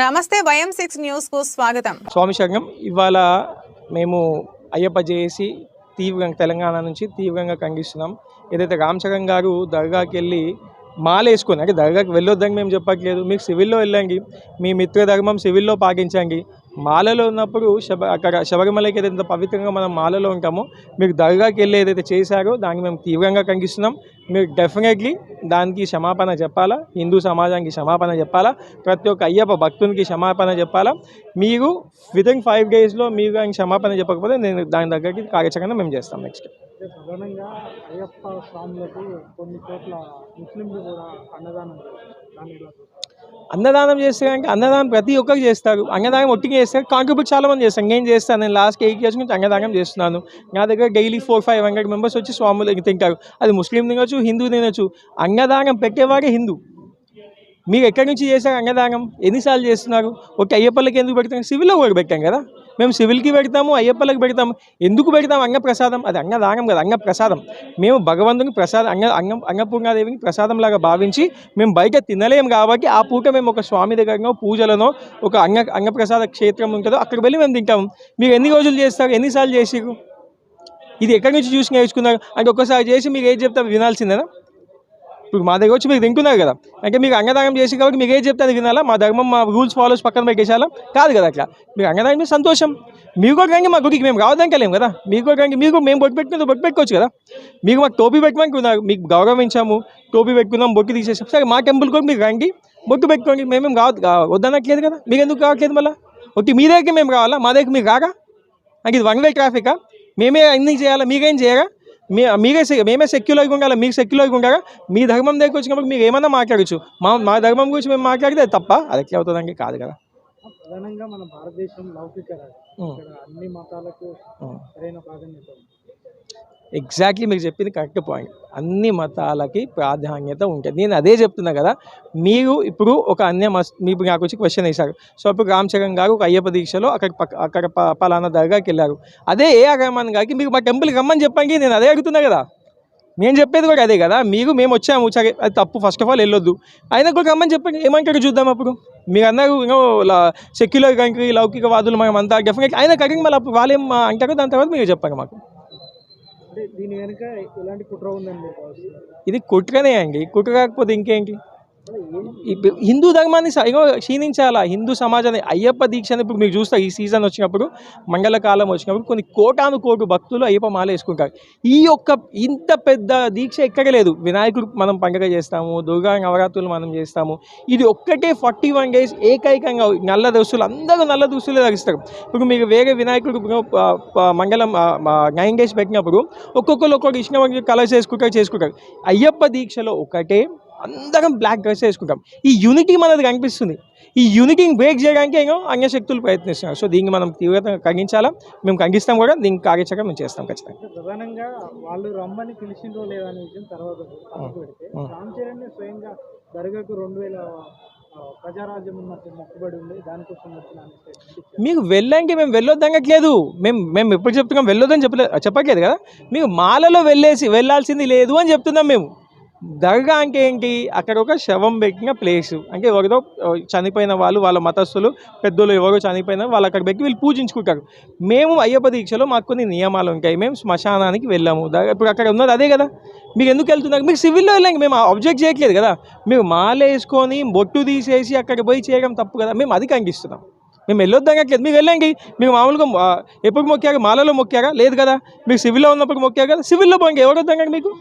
నమస్తే YM six న్యూస్కు స్వాగతం. స్వామి సంఘం ఇవాళ మేము అయ్యప్ప జేసి తీవ్రంగా తెలంగాణ నుంచి తీవ్రంగా ఖండిస్తున్నాం. ఏదైతే రామచరణ్ గారు దర్గాకి వెళ్ళి మాల వేసుకొని అంటే దర్గాకి వెళ్ళొద్దని మేము చెప్పట్లేదు. మీకు సివిల్లో వెళ్ళండి మీ మిత్రధర్మం సివిల్లో పాటించండి. మాలలో ఉన్నప్పుడు శబ అక్కడ శబరిమలకి ఏదైతే పవిత్రంగా మనం మాలలో ఉంటామో మీకు దర్గాకి వెళ్ళి ఏదైతే చేశారో దాన్ని మేము తీవ్రంగా ఖండిస్తున్నాం. మీరు డెఫినెట్లీ దానికి క్షమాపణ చెప్పాలా? హిందూ సమాజానికి క్షమాపణ చెప్పాలా? ప్రతి ఒక్క అయ్యప్ప భక్తునికి క్షమాపణ చెప్పాలా? మీరు విత్ ఇన్ ఫైవ్ డేస్లో మీరు ఆయన క్షమాపణ చెప్పకపోతే నేను దాని దగ్గరికి కార్యాచరణ మేము చేస్తాం నెక్స్ట్ ప్రధానంగా అయ్యప్ప స్వాములకు కొన్ని చోట్ల ముస్లింలు కూడా అన్నదానం అన్నదానం చేస్తారంటే అన్నదానం ప్రతి ఒక్కరు చేస్తారు. అన్నదానం ఒట్టిగా చేస్తారు. కాంట్రిబ్యూట్ చాలా మంది చేస్తాను నేను చేస్తాను. నేను లాస్ట్ ఎయిట్ ఇయర్స్ నుంచి అన్నదానం చేస్తున్నాను. నా దగ్గర daily four five hundred members వచ్చి స్వాములు తింటారు. అది ముస్లిం తినొచ్చు హిందూ తినొచ్చు. అన్నదానం పెట్టేవారే హిందూ. మీరు ఎక్కడి నుంచి చేశారు అన్నదానం? ఎన్నిసార్లు చేస్తున్నారు? ఒక అయ్యప్పలకి ఎందుకు పెడతాం సివిల్లో కూడా పెట్టాం కదా. మేము సివిల్కి పెడతాము అయ్యప్పలకి పెడతాము. ఎందుకు పెడతాం? అంగప్రసాదం అది అంగదానం కదా అంగప్రసాదం మేము భగవంతుని ప్రసాదం అంగ అంగ ప్రసాదం ప్రసాదంలాగా భావించి మేము బయట తినలేము కాబట్టి ఆ పూట మేము ఒక స్వామి దగ్గరనో పూజలనో ఒక అంగ అంగప్రసాద క్షేత్రం ఉంటుందో అక్కడికి వెళ్ళి మేము తింటాము మీరు ఎన్ని రోజులు చేస్తారు? ఎన్నిసార్లు చేసిరు ఇది ఎక్కడి నుంచి చూసి నేర్చుకున్నారు? అంటే ఒక్కసారి చేసి మీకు ఏది చెప్తారు వినాల్సిందేనా? ఇప్పుడు మా దగ్గర వచ్చి మీరు తింటున్నారు కదా. అంటే మీకు అంగదానం చేసి కాబట్టి మీకు ఏం చెప్తే అది వినాలా? మా ధర్మం మా రూల్స్ ఫాలోస్ పక్కన పెట్టేసాలా కాదు కదా అట్లా. మీరు అంగదానం సంతోషం. మీకు కూడా రండి మా గుడికి మేము రావడానికి కదా. మీకు కూడా రండి. మీకు మేము బొట్టు పెట్టుకుని బొట్టు పెట్టుకోవచ్చు కదా. మీకు మాకు టోపీ పెట్టుకోమని మీకు గౌరవించాము. టోపీ పెట్టుకున్నాం బొట్టు తీసేసాం. సరే మా టెంపుల్ కూడా మీకు రండి. బొట్టు పెట్టుకోండి. మేమేం కావద్దు వద్దనట్లేదు కదా. మీకు ఎందుకు కావట్లేదు మళ్ళీ? ఒకటి మీ దగ్గరికి మేము రావాలా? మా దగ్గర మీకు రాగా నాకు ఇది వన్ వే ట్రాఫికా? మేమే అన్ని చేయాలా? మీకేం చేయరా? మీ మీరే సె- మేమే సెక్యులర్గా ఉండాలి? మీకు సెక్యులర్గా ఉండాలా? మీ ధర్మం దగ్గరికి వచ్చినప్పుడు మీరు ఏమన్నా మాట్లాడచ్చు. మా మా ధర్మం గురించి మేము మాట్లాడితే తప్ప అది ఎట్లా అవుతుందండి కాదు కదా. ప్రధానంగా మన భారతదేశం లౌకిక అన్ని మతాలకు. సరైన ప్రాధాన్యత ఎగ్జాక్ట్లీ మీకు చెప్పింది కరెక్ట్ పాయింట్ అన్ని మతాలకి ప్రాధాన్యత ఉంటుంది. నేను అదే చెప్తున్నా కదా మీరు ఇప్పుడు ఒక అన్య మస్ మీకు నాకు వచ్చి క్వశ్చన్ వేశారు. సో ఇప్పుడు రామ్ చరణ్ గారు ఒక అయ్యప్ప దీక్షలో అక్కడ పక్క అక్కడ ప- పలానా దర్గాకి వెళ్ళారు. అదే ఏ రహమాన్ గారికి మీకు మా టెంపుల్కి రమ్మని చెప్పండి నేను అదే అడుగుతున్నా కదా. నేను చెప్పేది కూడా అదే కదా మీకు మేము వచ్చాము సరే అది తప్పు. ఫస్ట్ ఆఫ్ ఆల్ వెళ్ళొద్దు. అయినా కూడా రమ్మని చెప్పండి ఏమంటారు చూద్దాం అప్పుడు? మీరు అన్నారు సెక్యులర్ కంట్రీ లౌకికవాదులు మనం అంతా డెఫినెట్ అయినా కరెక్ట్ మళ్ళీ అప్పుడు వాళ్ళేం అంటారు దాని తర్వాత మీరు చెప్పండి మాకు. దీని వెనుక ఎలాంటి కుట్ర ఉందండి ఇది కుట్రనే అండి. కుట్ర కాకపోతే ఇంకేంటి? హిందూ ధర్మాన్ని ఇగో క్షీణించాలా? హిందూ సమాజాన్ని అయ్యప్ప దీక్షని ఇప్పుడు మీరు చూస్తారు ఈ సీజన్ వచ్చినప్పుడు మంగళకాలం వచ్చినప్పుడు కొన్ని కోటాను కోటు భక్తులు అయ్యప్ప మాల వేసుకుంటారు. ఈ యొక్క ఇంత పెద్ద దీక్ష ఎక్కడ లేదు. వినాయకుడు మనం పండుగ చేస్తాము దుర్గా నవరాత్రులు మనం చేస్తాము. ఇది ఒక్కటే ఫార్టీ వన్ డేస్ ఏకైకంగా నల్ల దుస్తులు అందరూ నల్ల దుస్తులే ధరిస్తారు. ఇప్పుడు మీరు వేరే వినాయకుడు మంగళం నైన్ డేస్ పెట్టినప్పుడు ఒక్కొక్కరు ఒక్కొక్క ఇష్టం కలర్స్ చేసుకుంటారు చేసుకుంటారు. అయ్యప్ప దీక్షలో ఒకటే అందరం బ్లాక్ డ్రెస్ వేసుకుంటాం. ఈ యూనిటీ మనది కనిపిస్తుంది. ఈ యూనిటీని బ్రేక్ చేయడానికి ఏమో అన్యశక్తులు ప్రయత్నిస్తున్నారు. సో దీన్ని మనం తీవ్రత ఖండించాలా? మేము ఖండిస్తాం కూడా దీనికి కార్యాచరణ మేము చేస్తాం ఖచ్చితంగా. ప్రధానంగా వాళ్ళు రమ్మని పిలిచిండ్రో లేదా అనే విషయం తర్వాత. రామ్ చరణ్ స్వయంగా దర్గాకు రెండు వేల. మీకు వెళ్ళండి మేము వెళ్ళొద్దనట్లేదు మేము మేము ఎప్పుడు చెప్తున్నాం వెళ్ళొద్దని చెప్పలేదు చెప్పట్లేదు కదా? మీకు మాలలో వెళ్ళేసి వెళ్ళాల్సింది లేదు అని చెప్తున్నాం మేము. దర్గా అంటే ఏంటి? అక్కడ ఒక శవం పెట్టిన ప్లేస్. అంటే ఎవరిదో చనిపోయిన వాళ్ళు వాళ్ళ మతస్థులు పెద్దలు ఎవరో చనిపోయిన వాళ్ళు అక్కడ పెట్టి వీళ్ళు పూజించుకుంటారు. మేము అయ్యప్ప దీక్షలో మాకు కొన్ని నియమాలు ఉంటాయి. మేము శ్మశానానికి వెళ్ళాము. ఇప్పుడు అక్కడ ఉన్నది అదే కదా. మీరు ఎందుకు వెళ్తున్నారు? మీకు సివిల్లో వెళ్ళండి. మేము అబ్జెక్ట్ చేయట్లేదు కదా. మీరు మాల వేసుకొని బొట్టు తీసేసి అక్కడ పోయి చేయడం తప్పు కదా. మేము అది ఖండిస్తున్నాం. మేము వెళ్ళొద్దనట్లేదు మీరు వెళ్ళండి. మీరు మామూలుగా ఎప్పుడు మొక్కారు? మాలలో మొక్కారా? లేదు కదా. మీరు సివిల్లో ఉన్నప్పుడు మొక్కారు కదా. సివిల్లో పోండి. ఎవరు వద్దన్నారు మీకు?